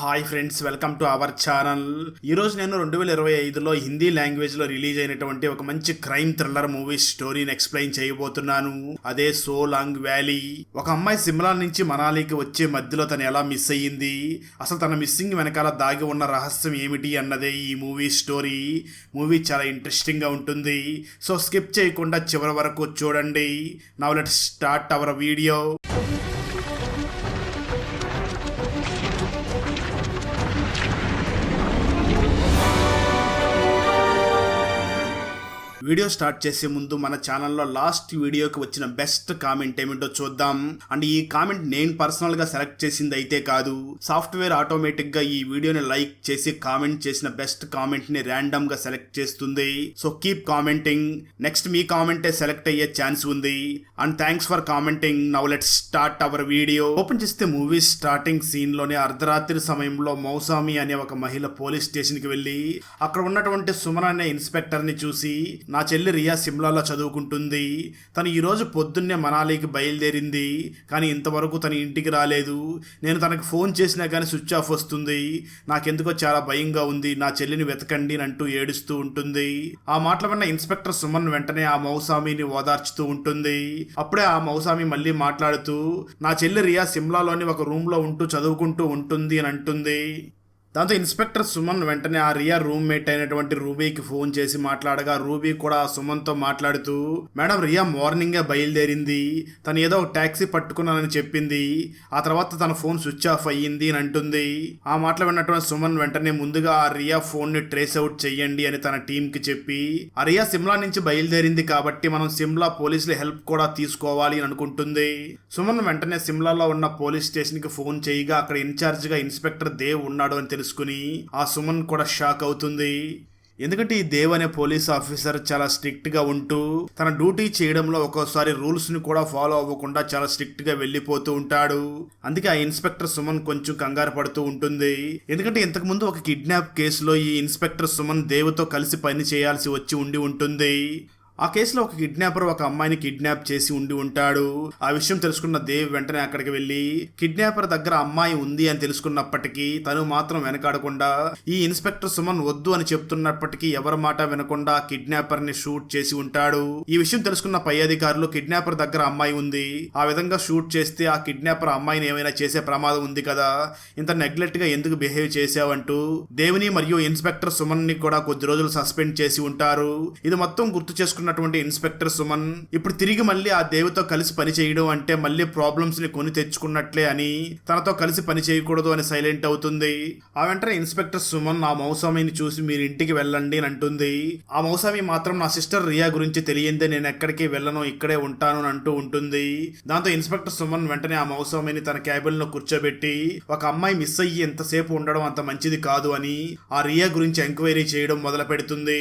Hi friends welcome to our channel. ఈరోజు నేను రెండు వేల ఇరవై ఐదులో హిందీ లాంగ్వేజ్లో రిలీజ్ అయినటువంటి ఒక మంచి క్రైమ్ థ్రిల్లర్ మూవీ స్టోరీని ఎక్స్ప్లెయిన్ చేయబోతున్నాను. అదే సో లాంగ్ వ్యాలీ. ఒక అమ్మాయి సిమ్లా నుంచి మనాలికి వచ్చే మధ్యలో తను ఎలా మిస్ అయ్యింది? అసలు తన మిస్సింగ్ వెనకాల దాగి ఉన్న రహస్యం ఏమిటి అన్నదే ఈ మూవీ స్టోరీ. మూవీ చాలా ఇంట్రెస్టింగ్గా ఉంటుంది. సో స్కిప్ చేయకుండా చివరి వరకు చూడండి. Now let start our video. Video start చేసే ముందు మన ఛానల్లో లాస్ట్ వీడియోకి వచ్చిన బెస్ట్ కామెంట్ ఏమిటో చూద్దాం. అండ్ ఈ కామెంట్ నేను పర్సనల్గా సెలెక్ట్ చేసింది అయితే కాదు. సాఫ్ట్వేర్ ఆటోమేటిక్గా ఈ వీడియోని లైక్ చేసి కామెంట్ చేసిన బెస్ట్ కామెంట్ని ర్యాండమ్గా సెలెక్ట్ చేస్తుంది. So keep commenting. నెక్స్ట్ మీ కామెంటే సెలెక్ట్ అయ్యే ఛాన్స్ ఉంది. And thanks for commenting. Now let start our video. Open చేస్తే మూవీ స్టార్టింగ్ సీన్లోనే అర్ధరాత్రి సమయంలో మౌసామి అనే ఒక మహిళ పోలీస్ స్టేషన్కి వెళ్ళి అక్కడ ఉన్నటువంటి సుమన్ అనే ఇన్స్పెక్టర్ని చూసి నా చెల్లి రియా సిమ్లాలో చదువుకుంటుంది. తను ఈరోజు పొద్దున్నే మనాలికి బయలుదేరింది. కానీ ఇంతవరకు తన ఇంటికి రాలేదు. నేను తనకు ఫోన్ చేసినా కానీ స్విచ్ ఆఫ్ వస్తుంది. నాకెందుకో చాలా భయంగా ఉంది. నా చెల్లిని వెతకండి అంటూ ఏడుస్తూ ఉంటుంది. ఆ మాటల విన్న ఇన్స్పెక్టర్ సుమన్ వెంటనే ఆ మౌసామిని ఓదార్చుతూ ఉంటుంది. అప్పుడే ఆ మౌసామి మళ్ళీ మాట్లాడుతూ నా చెల్లి రియా సిమ్లాలోని ఒక రూమ్లో ఉంటూ చదువుకుంటూ ఉంటుంది అని అంటుంది. దాంతో ఇన్స్పెక్టర్ సుమన్ వెంటనే ఆ రియా రూమ్మేట్ అయినటువంటి రూబీకి ఫోన్ చేసి మాట్లాడగా రూబీ కూడా సుమన్తో మాట్లాడుతూ మేడం రియా మార్నింగే బయలుదేరింది. తను ఏదో ఒక ట్యాక్సీ పట్టుకున్నానని చెప్పింది. ఆ తర్వాత తన ఫోన్ స్విచ్ ఆఫ్ అయ్యింది అని అంటుంది. ఆ మాటలు విన్నటువంటి సుమన్ వెంటనే ముందుగా ఆ రియా ఫోన్ని ట్రేస్ అవుట్ చెయ్యండి అని తన టీం కి చెప్పి ఆ రియా సిమ్లా నుంచి బయలుదేరింది కాబట్టి మనం సిమ్లా పోలీసుల హెల్ప్ కూడా తీసుకోవాలి అని అనుకుంటుంది. సుమన్ వెంటనే సిమ్లాలో ఉన్న పోలీస్ స్టేషన్కి ఫోన్ చేయగా అక్కడ ఇన్ఛార్జ్గా ఇన్స్పెక్టర్ దేవ్ ఉన్నాడు అని తెలుసుకుని ఆ సుమన్ కూడా షాక్ అవుతుంది. ఎందుకంటే ఈ దేవ్ అనే పోలీస్ ఆఫీసర్ చాలా స్ట్రిక్ట్గా ఉంటూ తన డ్యూటీ చేయడంలో ఒక్కోసారి రూల్స్ని కూడా ఫాలో అవ్వకుండా చాలా స్ట్రిక్ట్గా వెళ్ళిపోతూ ఉంటాడు. అందుకే ఆ ఇన్స్పెక్టర్ సుమన్ కొంచెం కంగారు పడుతూ ఉంటుంది. ఎందుకంటే ఇంతకు ముందు ఒక కిడ్నాప్ కేసులో ఈ ఇన్స్పెక్టర్ సుమన్ దేవ్తో కలిసి పని చేయాల్సి వచ్చి ఉండి ఉంటుంది. ఆ కేసులో ఒక కిడ్నాపర్ ఒక అమ్మాయిని కిడ్నాప్ చేసి ఉండి ఉంటాడు. ఆ విషయం తెలుసుకున్న దేవ్ వెంటనే అక్కడికి వెళ్ళి కిడ్నాపర్ దగ్గర అమ్మాయి ఉంది అని తెలుసుకున్నప్పటికీ తను మాత్రం వెనకాడకుండా ఈ ఇన్స్పెక్టర్ సుమన్ వద్దు అని చెప్తున్నప్పటికీ ఎవరి మాట వినకుండా కిడ్నాపర్ని షూట్ చేసి ఉంటాడు. ఈ విషయం తెలుసుకున్న పై అధికారులు కిడ్నాపర్ దగ్గర అమ్మాయి ఉంది. ఆ విధంగా షూట్ చేస్తే ఆ కిడ్నాపర్ అమ్మాయిని ఏమైనా చేసే ప్రమాదం ఉంది కదా. ఇంత నెగ్లెక్ట్గా ఎందుకు బిహేవ్ చేసావంటూ దేవిని మరియు ఇన్స్పెక్టర్ సుమన్ని కూడా కొద్ది రోజులు సస్పెండ్ చేసి ఉంటారు. ఇది మొత్తం గుర్తు చేసుకున్న చేసుకున్నటువంటి ఇన్స్పెక్టర్ సుమన్ ఇప్పుడు తిరిగి మళ్ళీ ఆ దేవితో కలిసి పని చేయడం అంటే మళ్ళీ ప్రాబ్లమ్స్ని కొని తెచ్చుకున్నట్లే అని తనతో కలిసి పని చేయకూడదు అని సైలెంట్ అవుతుంది. ఆ వెంటనే ఇన్స్పెక్టర్ సుమన్ ఆ మౌసామిని చూసి మీరు ఇంటికి వెళ్ళండి అని అంటుంది. ఆ మౌసామి మాత్రం నా సిస్టర్ రియా గురించి తెలియంది నేను ఎక్కడికి వెళ్ళను ఇక్కడే ఉంటాను అని అంటూ ఉంటుంది. దాంతో ఇన్స్పెక్టర్ సుమన్ వెంటనే ఆ మౌసామిని తన క్యాబిన్లో కూర్చోబెట్టి ఒక అమ్మాయి మిస్ అయ్యి ఎంతసేపు ఉండడం అంత మంచిది కాదు అని ఆ రియా గురించి ఎంక్వైరీ చేయడం మొదలు పెడుతుంది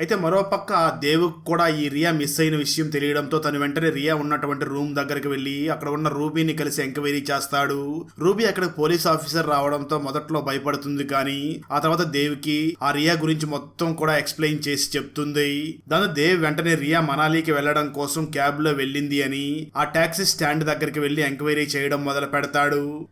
అయితే మరోపక్క ఆ దేవుకు కూడా ఈ రియా మిస్ అయిన విషయం తెలియడంతో తను వెంటనే రియా ఉన్నటువంటి రూమ్ దగ్గరికి వెళ్ళి అక్కడ ఉన్న రూబీని కలిసి ఎంక్వైరీ చేస్తాడు. రూబీ అక్కడ పోలీస్ ఆఫీసర్ రావడంతో మొదట్లో భయపడుతుంది కానీ ఆ తర్వాత దేవికి ఆ రియా గురించి మొత్తం కూడా ఎక్స్ప్లెయిన్ చేసి చెప్తుంది. దాని దేవ్ వెంటనే రియా మనాలికి వెళ్ళడం కోసం క్యాబ్లో వెళ్ళింది అని ఆ టాక్సీ స్టాండ్ దగ్గరికి వెళ్ళి ఎంక్వైరీ చేయడం మొదలు పెడతాడు.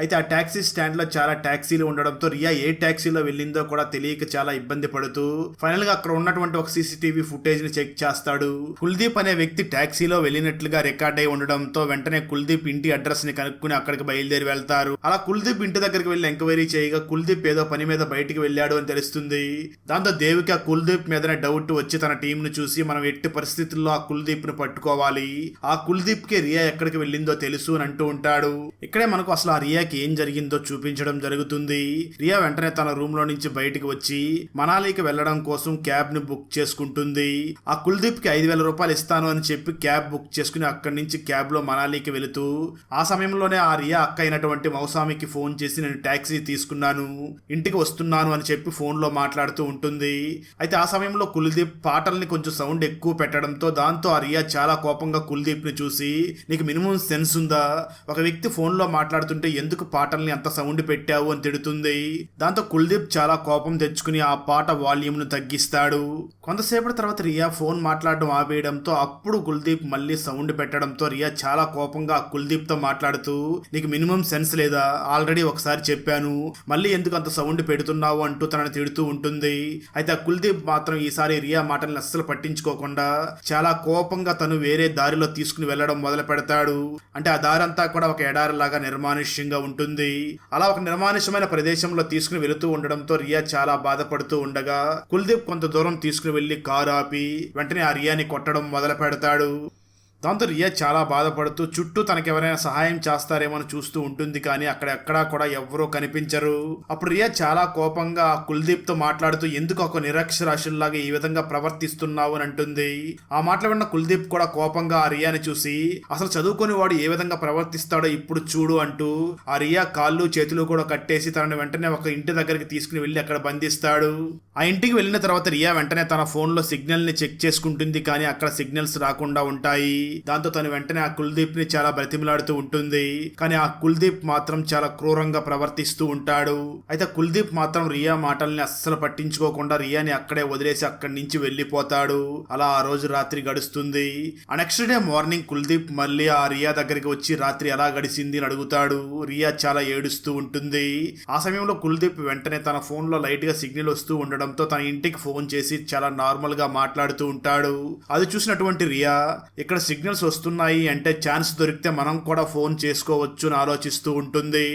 అయితే ఆ ట్యాక్సీ స్టాండ్లో చాలా ట్యాక్సీలు ఉండడంతో రియా ఏ ట్యాక్సీలో వెళ్ళిందో కూడా తెలియక చాలా ఇబ్బంది పడుతూ ఫైనల్గా అక్కడ ఉన్నటువంటి ఒక సీసీటీవీ ఫుటేజ్ని చెక్ చేస్తాడు. కుల్దీప్ అనే వ్యక్తి ట్యాక్సీలో వెళ్ళినట్లుగా రికార్డ్ అయి ఉండడంతో వెంటనే కుల్దీప్ ఇంటి అడ్రస్ని కనుక్కుని అక్కడికి బయలుదేరి వెళ్తారు. అలా కుల్దీప్ ఇంటి దగ్గరికి వెళ్ళి ఎంక్వైరీ చేయగా కుల్దీప్ ఏదో పని మీద బయటికి వెళ్ళాడు అని తెలుస్తుంది. దాంతో దేవికి ఆ కుల్దీప్ మీదనే డౌట్ వచ్చి తన టీం ను చూసి మనం ఎట్టి పరిస్థితుల్లో ఆ కుల్దీప్ను పట్టుకోవాలి? ఆ కుల్దీప్కి రియా ఎక్కడికి వెళ్ళిందో తెలుసు అని అంటూ ఉంటాడు. ఇక్కడే మనకు అసలు ఆ రియా రియాకి ఏం జరిగిందో చూపించడం జరుగుతుంది. రియా వెంటనే తన రూమ్లో నుంచి బయటికి వచ్చి మనాలికి వెళ్ళడం కోసం క్యాబ్ని బుక్ చేసుకుంటుంది. ఆ కుల్దీప్కి ఐదు వేల రూపాయలు ఇస్తాను అని చెప్పి క్యాబ్ బుక్ చేసుకుని అక్కడి నుంచి క్యాబ్లో మనాలికి వెళుతూ ఆ సమయంలోనే ఆ రియా అక్క అయినటువంటి మౌసామికి ఫోన్ చేసి నేను ట్యాక్సీ తీసుకున్నాను ఇంటికి వస్తున్నాను అని చెప్పి ఫోన్లో మాట్లాడుతూ ఉంటుంది. అయితే ఆ సమయంలో కుల్దీప్ పాటల్ని కొంచెం సౌండ్ ఎక్కువ పెట్టడంతో దాంతో ఆ రియా చాలా కోపంగా కుల్దీప్ని చూసి నీకు మినిమం సెన్స్ ఉందా? ఒక వ్యక్తి ఫోన్లో మాట్లాడుతుంటే ఎంత ఎందుకు పాటల్ని అంత సౌండ్ పెట్టావు అని తిడుతుంది? దాంతో కుల్దీప్ చాలా కోపం తెచ్చుకుని ఆ పాట వాల్యూమ్ను తగ్గిస్తాడు. కొంతసేపటి తర్వాత రియా ఫోన్ మాట్లాడడం ఆపేయడంతో అప్పుడు కుల్దీప్ మళ్ళీ సౌండ్ పెట్టడంతో రియా చాలా కోపంగా కుల్దీప్తో కుల్దీప్తో మాట్లాడుతూ నీకు మినిమం సెన్స్ లేదా? ఆల్రెడీ ఒకసారి చెప్పాను. మళ్ళీ ఎందుకు అంత సౌండ్ పెడుతున్నావు? అంటూ తనని తిడుతూ ఉంటుంది. అయితే ఆ కుల్దీప్ మాత్రం ఈసారి రియా మాటల్ని అస్సలు పట్టించుకోకుండా చాలా కోపంగా తను వేరే దారిలో తీసుకుని వెళ్ళడం మొదలు పెడతాడు అంటే ఆ దారి అంతా కూడా ఒక ఎడారిలాగా నిర్మానుష్యంగా ఉంటుంది. అలా ఒక నిర్మానుష్యమైన ప్రదేశంలో తీసుకుని వెళుతూ ఉండడంతో రియా చాలా బాధపడుతూ ఉండగా కుల్దీప్ కొంత దూరం తీసుకుని వెళ్ళి కారు ఆపి వెంటనే ఆ రియాని కొట్టడం మొదలు పెడతాడు దాంతో రియా చాలా బాధపడుతూ చుట్టూ తనకెవరైనా సహాయం చేస్తారేమో అని చూస్తూ ఉంటుంది కానీ అక్కడ ఎక్కడా కూడా ఎవ్వరూ కనిపించరు. అప్పుడు రియా చాలా కోపంగా ఆ మాట్లాడుతూ ఎందుకు ఒక నిరక్షరాశుల్లాగా ఈ విధంగా ప్రవర్తిస్తున్నావు? అని అంటుంది. ఆ మాటలు విన్న కుల్దీప్ కూడా కోపంగా ఆ రియాని చూసి అసలు చదువుకొని వాడు ఏ విధంగా ప్రవర్తిస్తాడో ఇప్పుడు చూడు అంటూ ఆ రియా కాళ్ళు చేతులు కూడా కట్టేసి తనని వెంటనే ఒక ఇంటి దగ్గరికి తీసుకుని వెళ్ళి అక్కడ బంధిస్తాడు. ఆ ఇంటికి వెళ్ళిన తర్వాత రియా వెంటనే తన ఫోన్లో సిగ్నల్ని సిగ్నల్ని చెక్ చేసుకుంటుంది కానీ అక్కడ సిగ్నల్స్ రాకుండా ఉంటాయి. దాంతో తను వెంటనే ఆ కుల్దీప్ని చాలా బ్రతిమలాడుతూ ఉంటుంది. కానీ ఆ కుల్దీప్ మాత్రం చాలా క్రూరంగా ప్రవర్తిస్తూ ఉంటాడు. అయితే కుల్దీప్ మాత్రం రియా మాటల్ని అస్సలు పట్టించుకోకుండా రియాని అక్కడే వదిలేసి అక్కడి నుంచి వెళ్ళిపోతాడు. అలా ఆ రోజు రాత్రి గడుస్తుంది. ఆ నెక్స్ట్ డే మార్నింగ్ కుల్దీప్ మళ్ళీ ఆ రియా దగ్గరికి వచ్చి రాత్రి ఎలా గడిచింది అని అడుగుతాడు. రియా చాలా ఏడుస్తూ ఉంటుంది. ఆ సమయంలో కుల్దీప్ వెంటనే తన ఫోన్లో లైట్గా సిగ్నల్ వస్తూ ఉండడంతో తన ఇంటికి ఫోన్ చేసి చాలా నార్మల్గా మాట్లాడుతూ ఉంటాడు. అది చూసినటువంటి రియా ఇక్కడ సిగ్నల్స్ వస్తున్నాయి అంటే ఛాన్స్ దొరికితే మనం కూడా ఫోన్ చేసుకోవచ్చు అని ఆలోచిస్తూ ఉంటుంది.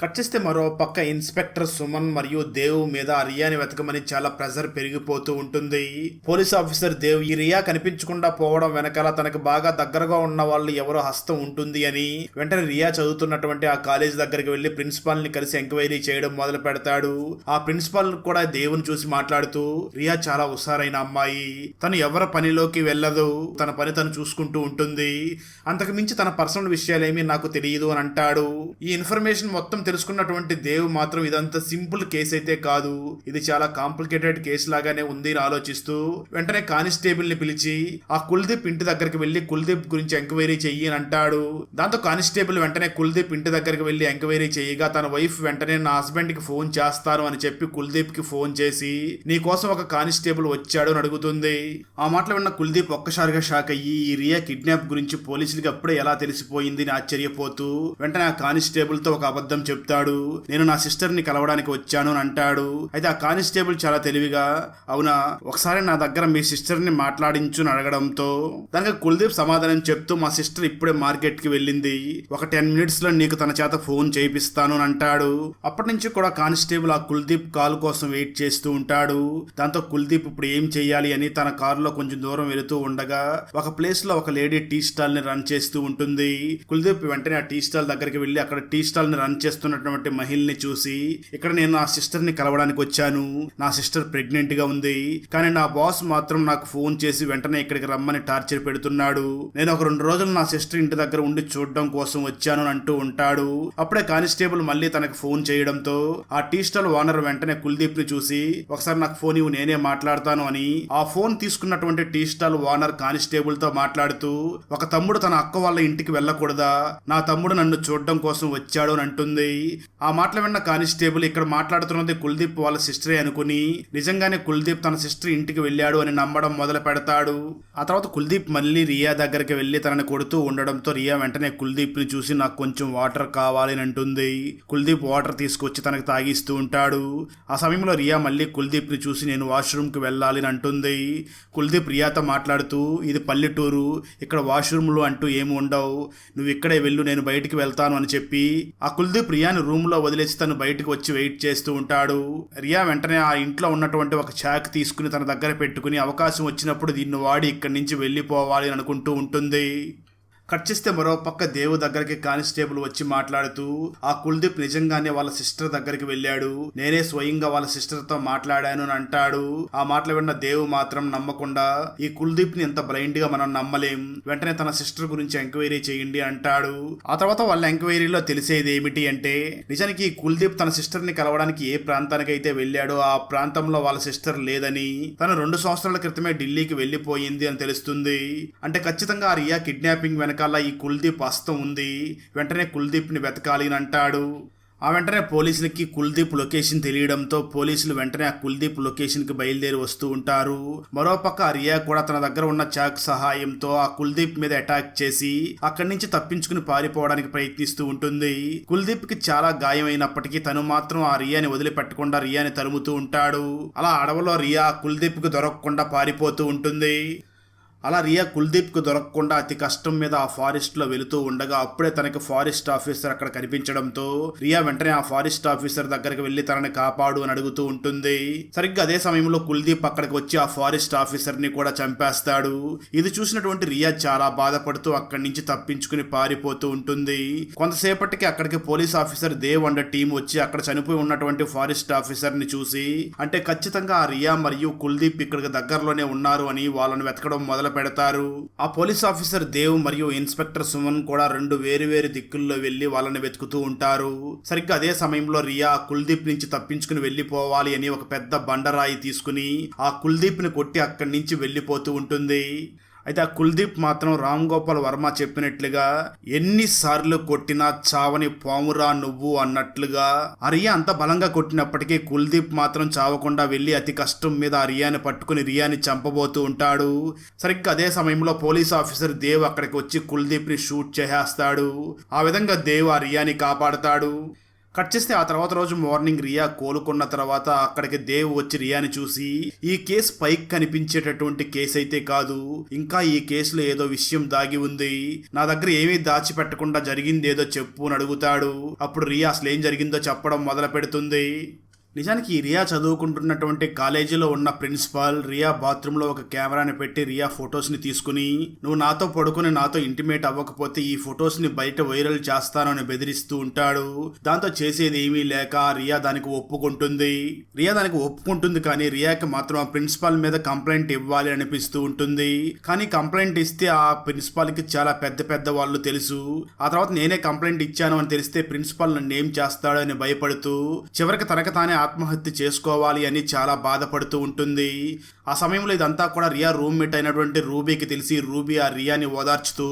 కట్ చేస్తే మరో పక్క ఇన్స్పెక్టర్ సుమన్ మరియు దేవ్ మీద రియాని వెతకమని చాలా ప్రెజర్ పెరిగిపోతూ ఉంటుంది. పోలీస్ ఆఫీసర్ దేవ్ ఈ రియా కనిపించకుండా పోవడం వెనకాల తనకు బాగా దగ్గరగా ఉన్న వాళ్ళు ఎవరో హస్తం ఉంటుంది అని వెంటనే రియా చదువుతున్నటువంటి ఆ కాలేజ్ దగ్గరికి వెళ్ళి ప్రిన్సిపాల్ని కలిసి ఎంక్వైరీ చేయడం మొదలు పెడతాడు. ఆ ప్రిన్సిపాల్ కూడా దేవుని చూసి మాట్లాడుతూ రియా చాలా హుషారైన అమ్మాయి. తను ఎవరి పనిలోకి వెళ్ళదు. తన పని తను చూసుకుంటూ ఉంటుంది. అంతకు మించి తన పర్సనల్ విషయాలేమీ నాకు తెలియదు అని అంటాడు. ఈ ఇన్ఫర్మేషన్ మొత్తం తెలుసుకున్నటువంటి దేవ్ మాత్రం ఇదంతా సింపుల్ కేసు అయితే కాదు. ఇది చాలా కాంప్లికేటెడ్ కేసు లాగానే ఉంది అని ఆలోచిస్తూ వెంటనే కానిస్టేబుల్ని పిలిచి ఆ కుల్దీప్ ఇంటి దగ్గరికి వెళ్ళి కుల్దీప్ గురించి ఎంక్వైరీ చెయ్యి అని అంటాడు. దాంతో కానిస్టేబుల్ వెంటనే కుల్దీప్ ఇంటి దగ్గరికి వెళ్ళి ఎంక్వైరీ చేయగా తన వైఫ్ వెంటనే నా హస్బెండ్కి ఫోన్ చేస్తాను అని చెప్పి కుల్దీప్కి ఫోన్ చేసి నీ కోసం ఒక కానిస్టేబుల్ వచ్చాడు అని అడుగుతుంది. ఆ మాటలు విన్న కుల్దీప్ ఒక్కసారిగా షాక్ అయ్యి ఈ రియా కిడ్నాప్ గురించి పోలీసులకి అప్పుడే ఎలా తెలిసిపోయింది అని ఆశ్చర్యపోతూ వెంటనే ఆ కానిస్టేబుల్తో ఒక అబద్ధం చెప్తాడు నేను నా సిస్టర్ని కలవడానికి వచ్చాను అని అంటాడు. అయితే ఆ కానిస్టేబుల్ చాలా తెలివిగా అవునా ఒకసారి నా దగ్గర మీ సిస్టర్ని మాట్లాడించు అడగడంతో దానికి కుల్దీప్ సమాధానం చెప్తూ మా సిస్టర్ ఇప్పుడే మార్కెట్కి వెళ్ళింది. ఒక టెన్ మినిట్స్లో నీకు తన చేత ఫోన్ చేయిస్తాను అని అంటాడు. అప్పటి నుంచి కూడా కానిస్టేబుల్ ఆ కుల్దీప్ కాల్ కోసం వెయిట్ చేస్తూ ఉంటాడు. దాంతో కుల్దీప్ ఇప్పుడు ఏం చేయాలి అని తన కారులో కొంచెం దూరం వెళుతూ ఉండగా ఒక ప్లేస్లో ఒక లేడీ టీ స్టాల్ని రన్ చేస్తూ ఉంటుంది. కుల్దీప్ వెంటనే ఆ టీ స్టాల్ దగ్గరికి వెళ్ళి అక్కడ టీ స్టాల్ని రన్ చేస్తున్నటువంటి మహిళని చూసి ఇక్కడ నేను నా సిస్టర్ని కలవడానికి వచ్చాను నా సిస్టర్ ప్రెగ్నెంట్గా ఉంది కానీ నా బాస్ మాత్రం నాకు ఫోన్ చేసి వెంటనే ఇక్కడికి రమ్మని టార్చర్ పెడుతున్నాడు. నేను ఒక రెండు రోజులు నా సిస్టర్ ఇంటి దగ్గర ఉండి చూడడం కోసం వచ్చాను అంటూ ఉంటాడు. అప్పుడే కానిస్టేబుల్ మళ్ళీ తనకు ఫోన్ చేయడంతో ఆ టీ స్టాల్ ఓనర్ వెంటనే కుల్దీప్ని చూసి ఒకసారి నాకు ఫోన్ ఇవ్వు నేనే మాట్లాడతాను అని ఆ ఫోన్ తీసుకున్నటువంటి టీ స్టాల్ ఓనర్ కానిస్టేబుల్తో మాట్లాడుతూ ఒక తమ్ముడు తన అక్క వాళ్ళ ఇంటికి వెళ్ళకూడదా? నా తమ్ముడు నన్ను చూడడం కోసం వచ్చాడు అని అంటుంది. ఆ మాటలు విన్న కానిస్టేబుల్ ఇక్కడ మాట్లాడుతున్నది కుల్దీప్ వాళ్ళ సిస్టరే అనుకుని నిజంగానే కుల్దీప్ తన సిస్టర్ ఇంటికి వెళ్ళాడు అని నమ్మడం మొదలు పెడతాడు. ఆ తర్వాత కుల్దీప్ మళ్ళీ రియా దగ్గరికి వెళ్ళి తనని కొడుతూ ఉండడంతో రియా వెంటనే కుల్దీప్ని చూసి నాకు కొంచెం వాటర్ కావాలి అని అంటుంది. కుల్దీప్ వాటర్ తీసుకొచ్చి తనకు తాగిస్తూ ఉంటాడు. ఆ సమయంలో రియా మళ్ళీ కుల్దీప్ని చూసి నేను వాష్రూమ్కి వెళ్ళాలి అని అంటుంది. కుల్దీప్ రియాతో మాట్లాడుతూ ఇది పల్లెటూరు ఇక్కడ వాష్రూమ్లు అంటూ ఏమి ఉండవు. నువ్వు ఇక్కడే వెళ్ళు నేను బయటికి వెళ్తాను అని చెప్పి ఆ కుల్దీప్ రియా రియాను రూమ్లో వదిలేసి తను బయటకు వచ్చి వెయిట్ చేస్తూ ఉంటాడు. రియా వెంటనే ఆ ఇంట్లో ఉన్నటువంటి ఒక చాక్ తీసుకుని తన దగ్గర పెట్టుకుని అవకాశం వచ్చినప్పుడు దీన్ని వాడి ఇక్కడి నుంచి వెళ్ళిపోవాలి అని అనుకుంటూ ఉంటుంది. కట్ చేస్తే మరో పక్క దేవు దగ్గరికి కానిస్టేబుల్ వచ్చి మాట్లాడుతూ ఆ కుల్దీప్ నిజంగానే వాళ్ళ సిస్టర్ దగ్గరికి వెళ్ళాడు. నేనే స్వయంగా వాళ్ళ సిస్టర్తో మాట్లాడాను అని అంటాడు. ఆ మాటలు విన్న దేవు మాత్రం నమ్మకుండా ఈ కుల్దీప్ని ఎంత బ్లైండ్గా మనం నమ్మలేం. వెంటనే తన సిస్టర్ గురించి ఎంక్వైరీ చేయండి అంటాడు. ఆ తర్వాత వాళ్ళ ఎంక్వైరీలో తెలిసేది ఏమిటి అంటే నిజానికి ఈ కుల్దీప్ తన సిస్టర్ని కలవడానికి ఏ ప్రాంతానికి అయితే వెళ్ళాడో ఆ ప్రాంతంలో వాళ్ళ సిస్టర్ లేదని తను రెండు సంవత్సరాల క్రితమే ఢిల్లీకి వెళ్ళిపోయింది అని తెలుస్తుంది. అంటే ఖచ్చితంగా ఆ రియా కిడ్నాపింగ్ వెనక వెనకాల ఈ కుల్దీప్ హస్తం ఉంది. వెంటనే కుల్దీప్ని వెతకాలి అని అంటాడు. ఆ వెంటనే పోలీసులకి కుల్దీప్ లొకేషన్ తెలియడంతో పోలీసులు వెంటనే ఆ కుల్దీప్ లొకేషన్కి బయలుదేరి వస్తూ ఉంటారు. మరోపక్క ఆ రియా కూడా తన దగ్గర ఉన్న చాక్ సహాయంతో ఆ కుల్దీప్ మీద అటాక్ చేసి అక్కడి నుంచి తప్పించుకుని పారిపోవడానికి ప్రయత్నిస్తూ ఉంటుంది. కుల్దీప్కి చాలా అయినప్పటికీ తను మాత్రం ఆ రియాని వదిలిపెట్టకుండా రియాని తరుముతూ ఉంటాడు. అలా అడవిలో రియా కుల్దీప్కు దొరకకుండా పారిపోతూ ఉంటుంది. అలా రియా కుల్దీప్కు దొరకకుండా అతి కష్టం మీద ఆ ఫారెస్ట్లో వెళుతూ ఉండగా అప్పుడే తనకి ఫారెస్ట్ ఆఫీసర్ అక్కడ కనిపించడంతో రియా వెంటనే ఆ ఫారెస్ట్ ఆఫీసర్ దగ్గరికి వెళ్ళి తనని కాపాడు అని అడుగుతూ ఉంటుంది. సరిగ్గా అదే సమయంలో కుల్దీప్ అక్కడికి వచ్చి ఆ ఫారెస్ట్ ఆఫీసర్ని కూడా చంపేస్తాడు. ఇది చూసినటువంటి రియా చాలా బాధపడుతూ అక్కడి నుంచి తప్పించుకుని పారిపోతూ ఉంటుంది. కొంతసేపటికి అక్కడికి police officer Dev and team వచ్చి అక్కడ చనిపోయి ఉన్నటువంటి ఫారెస్ట్ ఆఫీసర్ని చూసి అంటే ఖచ్చితంగా ఆ రియా మరియు కుల్దీప్ ఇక్కడికి దగ్గరలోనే ఉన్నారు అని వాళ్ళని వెతకడం మొదలు పెడతారు. ఆ పోలీస్ ఆఫీసర్ దేవ్ మరియు ఇన్స్పెక్టర్ సుమన్ కూడా రెండు వేరు వేరు దిక్కుల్లో వెళ్ళి వాళ్ళని వెతుకుతూ ఉంటారు. సరిగ్గా అదే సమయంలో రియా కుల్దీప్ నుంచి తప్పించుకుని వెళ్ళిపోవాలి అని ఒక పెద్ద బండరాయి తీసుకుని ఆ కుల్దీప్ని కొట్టి అక్కడి నుంచి వెళ్ళిపోతూ ఉంటుంది. అయితే ఆ కుల్దీప్ మాత్రం రామ్ గోపాల్ వర్మ చెప్పినట్లుగా ఎన్నిసార్లు కొట్టినా చావని పామురా నువ్వు అన్నట్లుగా. అరియా అంత బలంగా కొట్టినప్పటికీ కుల్దీప్ మాత్రం చావకుండా వెళ్ళి అతి కష్టం మీద ఆ రియాని పట్టుకుని రియాని చంపబోతూ ఉంటాడు. సరిగ్గా అదే సమయంలో పోలీస్ ఆఫీసర్ దేవ్ అక్కడికి వచ్చి కుల్దీప్ని షూట్ చేసేస్తాడు. ఆ విధంగా దేవ్ ఆ రియాని కాపాడతాడు. కట్ చేస్తే ఆ తర్వాత రోజు మార్నింగ్ రియా కోలుకున్న తర్వాత అక్కడికి దేవ్ వచ్చి రియాని చూసి ఈ కేసు పైకి కనిపించేటటువంటి కేసు అయితే కాదు. ఇంకా ఈ కేసులో ఏదో విషయం దాగి ఉంది. నా దగ్గర ఏమీ దాచిపెట్టకుండా జరిగింది ఏదో చెప్పు అని అడుగుతాడు. అప్పుడు రియా అసలు ఏం జరిగిందో చెప్పడం మొదలు పెడుతుంది నిజానికి ఈ రియా చదువుకుంటున్నటువంటి కాలేజీలో ఉన్న ప్రిన్సిపాల్ రియా బాత్రూంలో ఒక కెమెరాని పెట్టి రియా ఫొటోస్ని తీసుకుని నువ్వు నాతో పడుకుని నాతో ఇంటిమేట్ అవ్వకపోతే ఈ ఫొటోస్ని బయట వైరల్ చేస్తానని బెదిరిస్తూ ఉంటాడు. దాంతో చేసేది ఏమీ లేక రియా దానికి ఒప్పుకుంటుంది. రియా దానికి ఒప్పుకుంటుంది కానీ రియాకి మాత్రం ఆ ప్రిన్సిపాల్ మీద కంప్లైంట్ ఇవ్వాలి అనిపిస్తూ ఉంటుంది. కానీ కంప్లైంట్ ఇస్తే ఆ ప్రిన్సిపాల్కి చాలా పెద్ద పెద్ద వాళ్ళు తెలుసు. ఆ తర్వాత నేనే కంప్లైంట్ ఇచ్చాను అని తెలిస్తే ప్రిన్సిపాల్ నన్ను ఏం చేస్తాడని భయపడుతూ చివరికి తనకు తానే ఆత్మహత్య చేసుకోవాలి అని చాలా బాధపడుతూ ఉంటుంది. ఆ సమయంలో ఇదంతా కూడా రియా రూమ్మేట్ అయినటువంటి రూబీకి తెలిసి రూబీ ఆ రియాని ఓదార్చుతూ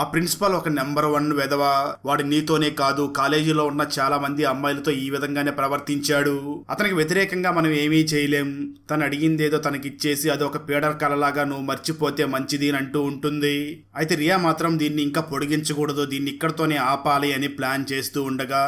ఆ ప్రిన్సిపాల్ ఒక నెంబర్ వన్ వెధవ వాడు నీతోనే కాదు కాలేజీలో ఉన్న చాలా మంది అమ్మాయిలతో ఈ విధంగానే ప్రవర్తించాడు. అతనికి వ్యతిరేకంగా మనం ఏమీ చేయలేం. తను అడిగిందేదో తనకి ఇచ్చేసి అది ఒక పీడర్ కలలాగా నువ్వు మర్చిపోతే మంచిది అని అంటూ ఉంటుంది. అయితే రియా మాత్రం దీన్ని ఇంకా పొడిగించకూడదు దీన్ని ఇక్కడతోనే ఆపాలి అని ప్లాన్ చేస్తూ ఉండగా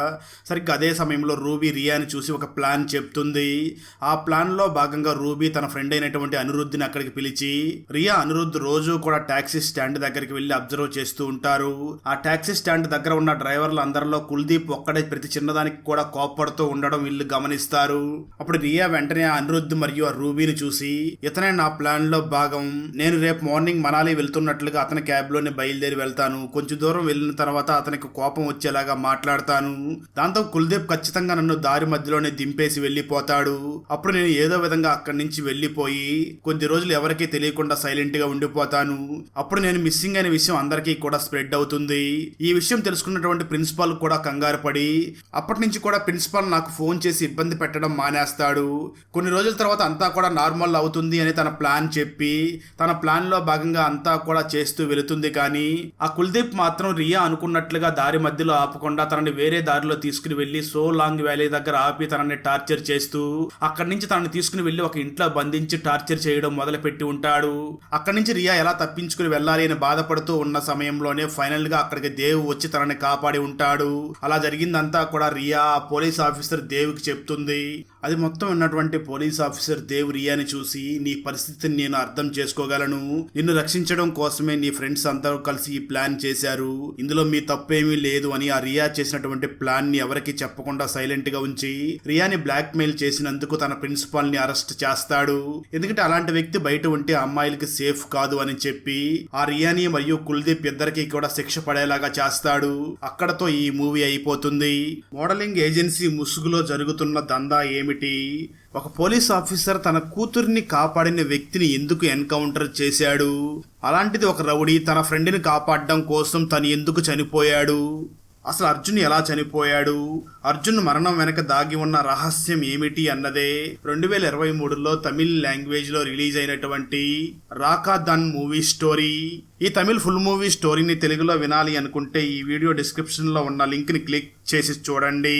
సరిగ్గా అదే సమయంలో రూబీ రియాని చూసి ఒక ప్లాన్ చెప్తుంది. ఆ ప్లాన్లో భాగంగా రూబీ తన ఫ్రెండ్ అయినటువంటి అనిరుద్ధిని అక్కడికి పిలిచి రియా అనిరుద్ధ్ రోజు కూడా టాక్సీ స్టాండ్ దగ్గరికి వెళ్ళి అబ్జర్వ్ చేస్తూ ఉంటారు. ఆ టాక్సీ స్టాండ్ దగ్గర ఉన్న డ్రైవర్లు అందరిలో కుల్దీప్ ఒక్కడే ప్రతి చిన్నదానికి కూడా కోప్పడుతూ ఉండడం వీళ్ళు గమనిస్తారు. అప్పుడు రియా వెంటనే ఆ అనిరుద్ధ్ మరియు ఆ రూబీని చూసి ఇతనే నా ప్లాన్లో భాగం. నేను రేపు మార్నింగ్ మనాలి వెళ్తున్నట్లుగా అతని క్యాబ్లోనే బయలుదేరి వెళ్తాను. కొంచెం దూరం వెళ్ళిన తర్వాత అతనికి కోపం వచ్చేలాగా మాట్లాడతాను. దాంతో కుల్దీప్ ఖచ్చితంగా నన్ను దారి మధ్యలోనే దింపేసి వెళ్ళిపోతాడు. అప్పుడు నేను ఏదో విధంగా అక్కడి నుంచి వెళ్ళిపోయి కొద్ది రోజులు ఎవరికీ తెలియకుండా సైలెంట్గా ఉండిపోతాను. అప్పుడు నేను మిస్సింగ్ అయిన విషయం అందరికీ కూడా స్ప్రెడ్ అవుతుంది. ఈ విషయం తెలుసుకున్నటువంటి ప్రిన్సిపాల్ కూడా కంగారు పడి అప్పటి నుంచి కూడా ప్రిన్సిపాల్ నాకు ఫోన్ చేసి ఇబ్బంది పెట్టడం మానేస్తాడు. కొన్ని రోజుల తర్వాత అంతా కూడా నార్మల్ అవుతుంది అని తన ప్లాన్ చెప్పి తన ప్లాన్లో భాగంగా అంతా కూడా చేస్తూ వెళుతుంది కానీ ఆ కుల్దీప్ మాత్రం రియా అనుకున్నట్లుగా దారి మధ్యలో ఆపకుండా తనని వేరే దారిలో తీసుకుని వెళ్ళి సో లాంగ్ వ్యాలీ దగ్గర ఆపి తనని టార్చర్ చేస్తూ అక్కడి నుంచి తనని తీసుకుని వెళ్ళి ఒక ఇంట్లో బంధించి టార్చర్ చేయడం మొదలుపెట్టి ఉంటాడు. అక్కడి నుంచి రియా ఎలా తప్పించుకుని వెళ్ళాలి అని బాధపడుతూ ఉన్న సమయంలోనే ఫైనల్గా అక్కడికి దేవ్ వచ్చి తనని కాపాడి ఉంటాడు. అలా జరిగిందంతా కూడా రియా ఆ పోలీస్ ఆఫీసర్ దేవ్కి చెప్తుంది. అది మొత్తం ఉన్నటువంటి పోలీస్ ఆఫీసర్ దేవ్ రియాని చూసి నీ పరిస్థితిని నేను అర్థం చేసుకోగలను. నిన్ను రక్షించడం కోసమే నీ ఫ్రెండ్స్ అందరూ కలిసి ఈ ప్లాన్ చేశారు. ఇందులో మీ తప్పేమీ లేదు అని ఆ రియా చేసినటువంటి ప్లాన్ని ఎవరికి చెప్పకుండా సైలెంట్గా ఉంచి రియాని బ్లాక్ మెయిల్ చేసినందుకు తన ప్రిన్సిపాల్ని అరెస్ట్ చేస్తాడు. ఎందుకంటే అలాంటి వ్యక్తి బయట ఉంటే అమ్మాయిలకి సేఫ్ కాదు అని చెప్పి ఆ రియాని మరియు కుల్దీప్ ఇద్దరికి కూడా శిక్ష పడేలాగా చేస్తాడు. అక్కడతో ఈ మూవీ అయిపోతుంది. మోడలింగ్ ఏజెన్సీ ముసుగులో జరుగుతున్న దందా ఏమిటి? ఒక పోలీస్ ఆఫీసర్ తన కూతుర్ని కాపాడిన వ్యక్తిని ఎందుకు ఎన్కౌంటర్ చేశాడు? అలాంటిది ఒక రౌడీ తన ఫ్రెండ్ని కాపాడడం కోసం తను ఎందుకు చనిపోయాడు? అసలు అర్జున్ ఎలా చనిపోయాడు? అర్జున్ మరణం వెనక దాగి ఉన్న రహస్యం ఏమిటి అన్నదే రెండు వేల ఇరవై మూడులో తమిళ్ లాంగ్వేజ్లో రిలీజ్ అయినటువంటి రాకా దన్ మూవీ స్టోరీ. ఈ తమిళ్ ఫుల్ మూవీ స్టోరీని తెలుగులో వినాలి అనుకుంటే ఈ వీడియో డిస్క్రిప్షన్లో ఉన్న లింక్ని క్లిక్ చేసి చూడండి.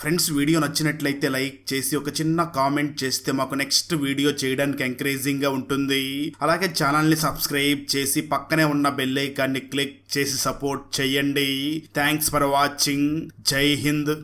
ఫ్రెండ్స్ వీడియో నచ్చినట్లయితే లైక్ చేసి ఒక చిన్న కామెంట్ చేస్తే మాకు నెక్స్ట్ వీడియో చేయడానికి ఎంకరేజింగ్గా ఉంటుంది. అలాగే ఛానల్ని సబ్స్క్రైబ్ చేసి పక్కనే ఉన్న బెల్ ఐకాన్ని క్లిక్ చేసి సపోర్ట్ చేయండి. Thanks for watching. Jai Hind.